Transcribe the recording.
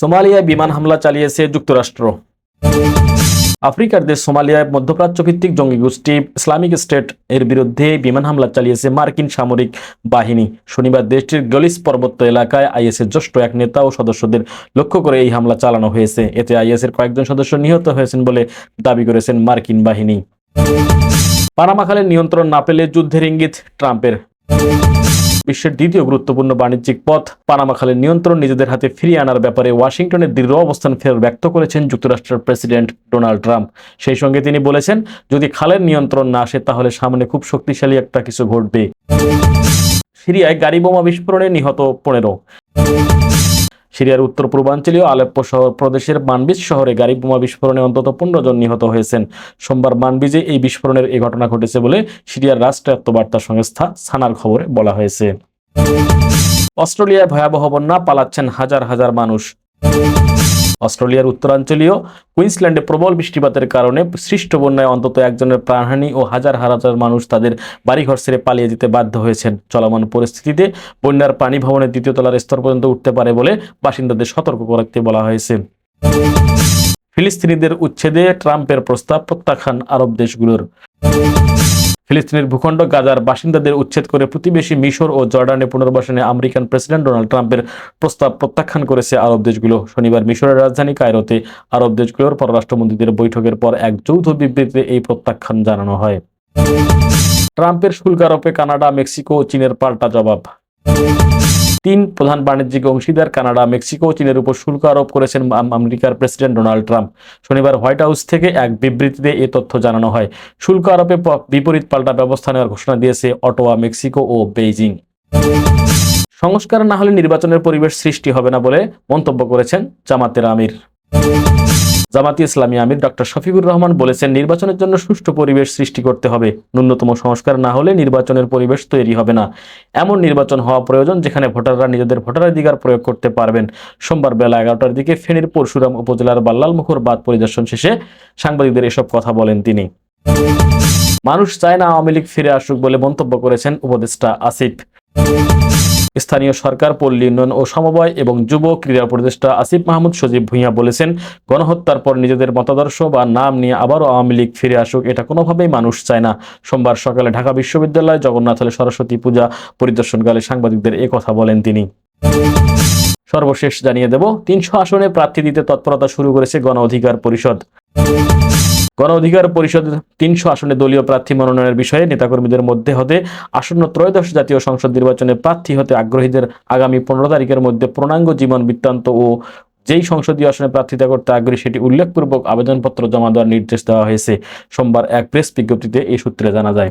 সোমালিয়ায় বিমান হামলা চালিয়েছে যুক্তরাষ্ট্র। আফ্রিকার দেশ সোমালিয়ায় মধ্যপ্রাচ্য ভিত্তিক জঙ্গি গোষ্ঠী ইসলামিক স্টেট এর বিরুদ্ধে বিমান হামলা চালিয়েছে মার্কিন সামরিক বাহিনী। শনিবার দেশটির গলিস পর্বত এলাকায় আইএসের জ্যেষ্ঠ এক নেতা ও সদস্যদের লক্ষ্য করে এই হামলা চালানো হয়েছে। এতে আইএসের কয়েকজন সদস্য নিহত হয়েছেন বলে দাবি করেছেন মার্কিন বাহিনী। পানামা খালের নিয়ন্ত্রণ না পেলে যুদ্ধের ইঙ্গিত ট্রাম্পের। বিশ্বের দ্বিতীয় গুরুত্বপূর্ণ বাণিজ্যিক পথ, পানামা খালের নিয়ন্ত্রণ নিজেদের হাতে ফিরিয়ে আনার ব্যাপারে ওয়াশিংটনের দৃঢ় অবস্থান ফের ব্যক্ত করেছেন যুক্তরাষ্ট্রের প্রেসিডেন্ট ডোনাল্ড ট্রাম্প। সেই সঙ্গে তিনি বলেছেন, যদি খালের নিয়ন্ত্রণ না আসে, তাহলে সামনে খুব শক্তিশালী একটা কিছু ঘটবে। সিরিয়ায় গাড়ি বোমা বিস্ফোরণে নিহত পনেরো। সিরিয়ার উত্তর পূর্বাঞ্চলীয় আলেপ্পো শহর প্রদেশের মানবিজ শহরে গাড়ি বোমা বিস্ফোরণে অন্তত পনেরো জন নিহত হয়েছেন। সোমবার মানবিজে এই বিস্ফোরণের এই ঘটনা ঘটেছে বলে সিরিয়ার রাষ্ট্রায়ত্ত বার্তা সংস্থা সানার খবরে বলা হয়েছে। অস্ট্রেলিয়ায় ভয়াবহ বন্যা পালাচ্ছেন হাজার হাজার মানুষ। অস্ট্রেলিয়ার উত্তরাঞ্চলীয় কুইন্সল্যান্ডে প্রবল বৃষ্টিপাতের কারণে সৃষ্ট বন্যায় অন্তত একজনের প্রাণহানি ও হাজার হাজার মানুষ তাদের বাড়িঘর ছেড়ে পালিয়ে যেতে বাধ্য হয়েছেন। চলমান পরিস্থিতিতে বন্যার পানি ভবনের দ্বিতীয় তলার স্তর পর্যন্ত উঠতে পারে বলে বাসিন্দাদের সতর্ক করতে বলা হয়েছে। ফিলিস্তিনিদের উচ্ছেদে ট্রাম্পের প্রস্তাব প্রত্যাখ্যান আরব দেশগুলোর। ফিলিস্তিনের ভূখণ্ড গাজার বাসিন্দাদের উচ্ছেদ করে প্রতিবেশী মিশর ও জর্ডানে পুনর্বাসনে আমেরিকান প্রেসিডেন্ট ডোনাল্ড ট্রাম্পের প্রস্তাব প্রত্যাখ্যান করেছে আরব দেশগুলো। শনিবার মিশরের রাজধানী কায়রোতে আরব দেশগুলোর পররাষ্ট্রমন্ত্রীদের বৈঠকের পর এক যৌথ বিবৃতিতে এই প্রত্যাখ্যান জানানো হয়। ট্রাম্পের শুল্ক আরোপে কানাডা, মেক্সিকো ও চীনের পাল্টা জবাব। তিন প্রধান বাণিজ্যিক অংশীদার কানাডা, মেক্সিকো চীনের উপর শুল্ক আরোপ করেছেন আমেরিকার প্রেসিডেন্ট ডোনাল্ড ট্রাম্প। শনিবার হোয়াইট হাউস থেকে এক বিবৃতিতে এ তথ্য জানানো হয়। শুল্ক আরোপে বিপরীত পাল্টা ব্যবস্থা নেওয়ার ঘোষণা দিয়েছে অটোয়া, মেক্সিকো ও বেইজিং। সংস্কার না হলে নির্বাচনের পরিবেশ সৃষ্টি হবে না বলে মন্তব্য করেছেন জামাতের আমির। জামাতি ইসলামী আমির ডক্টর শফিকুর রহমান বলেছেন, নির্বাচনের জন্য সুষ্ঠু পরিবেশ সৃষ্টি করতে হবে। ন্যূনতম সংস্কার না হলে নির্বাচনের পরিবেশ তৈরি হবে না। এমন নির্বাচন হওয়া প্রয়োজন যেখানে ভোটাররা নিজেদের ভোটাধিকার প্রয়োগ করতে পারবেন। সোমবার বেলা এগারোটার দিকে ফেনীর পরশুরাম উপজেলার বাল্লালমুখর বাদ পরিদর্শন শেষে সাংবাদিকদের এসব কথা বলেন তিনি। মানুষ চায় না আওয়ামী লীগ ফিরে আসুক বলে মন্তব্য করেছেন উপদেষ্টা আসিফ। স্থানীয় সরকার, পল্লী উন্নয়ন ও সমবায় এবং যুব ক্রীড়া উপদেষ্টা আসিফ মাহমুদ সজীব ভূঁইয়া বলেছেন, গণহত্যার পর নিজেদের মতাদর্শ বা নাম নিয়ে আবারও আওয়ামী লীগ ফিরে আসুক, এটা কোনোভাবেই মানুষ চায় না। সোমবার সকালে ঢাকা বিশ্ববিদ্যালয় জগন্নাথ হলে সরস্বতী পূজা পরিদর্শনকালে সাংবাদিকদের কথা বলেন তিনি। সর্বশেষ জানিয়ে দেব, তিনশো আসনে প্রার্থী দিতে তৎপরতা শুরু করেছে গণ অধিকার পরিষদ। গণ অধিকার পরিষদ তিনশো আসনে দলীয় প্রার্থী মনোনয়নের বিষয়ে নেতাকর্মীদের মধ্যে হতে আসন্ন ত্রয়োদশ জাতীয় সংসদ নির্বাচনে প্রার্থী হতে আগ্রহীদের আগামী পনেরো তারিখের মধ্যে পূর্ণাঙ্গ জীবন বৃত্তান্ত ও যেই সংসদীয় আসনে প্রার্থিতা করতে আগ্রহী সেটি উল্লেখপূর্বক আবেদনপত্র জমা দেওয়ার নির্দেশ দেওয়া হয়েছে। সোমবার এক প্রেস বিজ্ঞপ্তিতে এই সূত্রে জানা যায়।